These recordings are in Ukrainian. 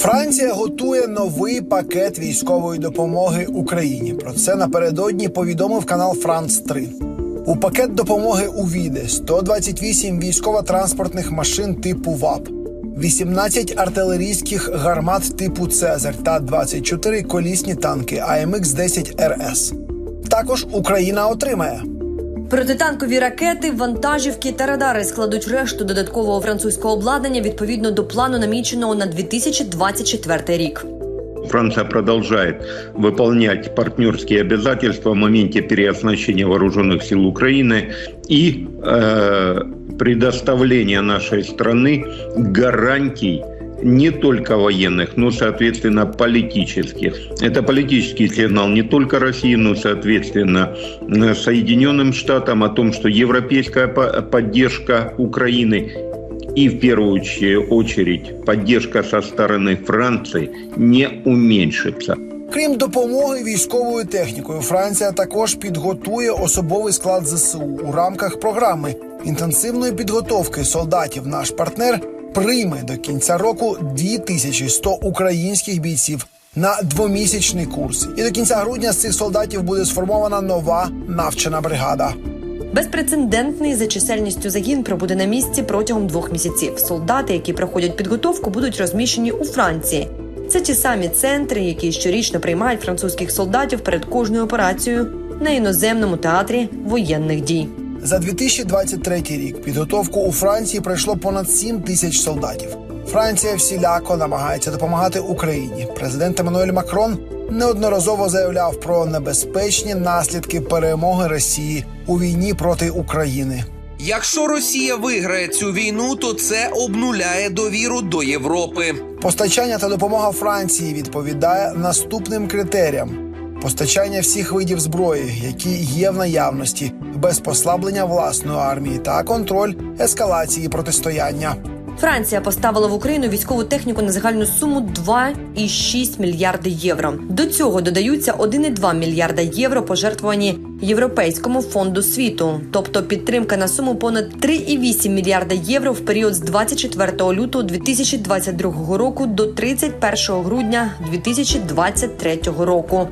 Франція готує новий пакет військової допомоги Україні. Про це напередодні повідомив канал Франц 3 У пакет допомоги увійде 128 військово-транспортних машин типу ВАП, 18 артилерійських гармат типу Цезарь та 24 колісні танки АМХ 10 РС. Також Україна отримає Протитанкові ракети, вантажівки та радари складуть решту додаткового французького обладнання відповідно до плану, наміченого на 2024 рік. Франция продолжает выполнять партнерские обязательства в моменте переоснащения вооруженных сил Украины и э, предоставления нашей страны гарантий не только военных, но, соответственно, политических. Это политический сигнал не только России, но, соответственно, э, Соединенным Штатам о том, что европейская по- поддержка Украины и в первую че- очередь поддержка со стороны Франции не уменьшится. Крім допомоги військовою технікою, Франція також підготує особовий склад ЗСУ у рамках програми інтенсивної підготовки солдатів. Наш партнер прийме до кінця року 2100 українських бійців на двомісячний курс. І до кінця грудня з цих солдатів буде сформована нова навчена бригада. Безпрецедентний за чисельністю загін пробуде на місці протягом двох місяців. Солдати, які проходять підготовку, будуть розміщені у Франції. Це ті самі центри, які щорічно приймають французьких солдатів перед кожною операцією на іноземному театрі воєнних дій. За 2023 рік підготовку у Франції пройшло понад 7 тисяч солдатів. Франція всіляко намагається допомагати Україні. Президент Еммануель Макрон неодноразово заявляв про небезпечні наслідки перемоги Росії у війні проти України. Якщо Росія виграє цю війну, то це обнуляє довіру до Європи. Постачання та допомога Франції відповідає наступним критеріям: постачання всіх видів зброї, які є в наявності, без послаблення власної армії та контроль ескалації протистояння. Франція поставила в Україну військову техніку на загальну суму 2,6 мільярди євро. До цього додаються 1,2 мільярда євро, пожертвувані Європейському фонду світу, тобто підтримка на суму понад 3,8 мільярда євро в період з 24 лютого 2022 року до 31 грудня 2023 року.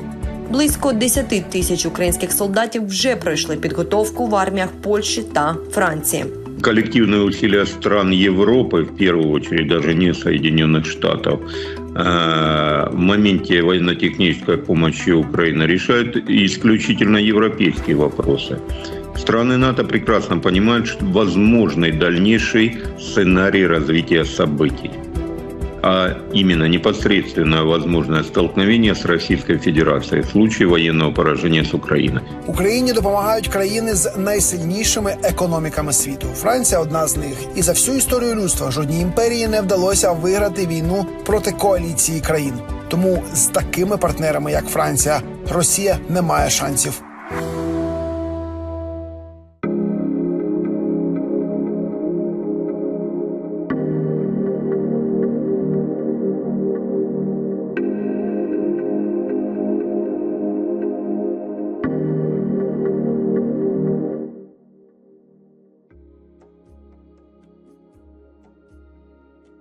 Близько 10 тисяч українських солдатів вже пройшли підготовку в арміях Польщі та Франції. Коллективные усилия стран Европы, в первую очередь даже не Соединенных Штатов, э, в моменте военно-технической помощи Украины решают исключительно европейские вопросы. Страны НАТО прекрасно понимают, что возможный дальнейший сценарий развития событий а именно непосредственное возможное столкновение с Российской Федерацией в случае военного поражения с Украиной. Україні допомагають країни з найсильнішими економіками світу. Франція одна з них. І за всю історію людства жодній імперії не вдалося виграти війну проти коаліції країн. Тому з такими партнерами, як Франція, Росія не має шансів.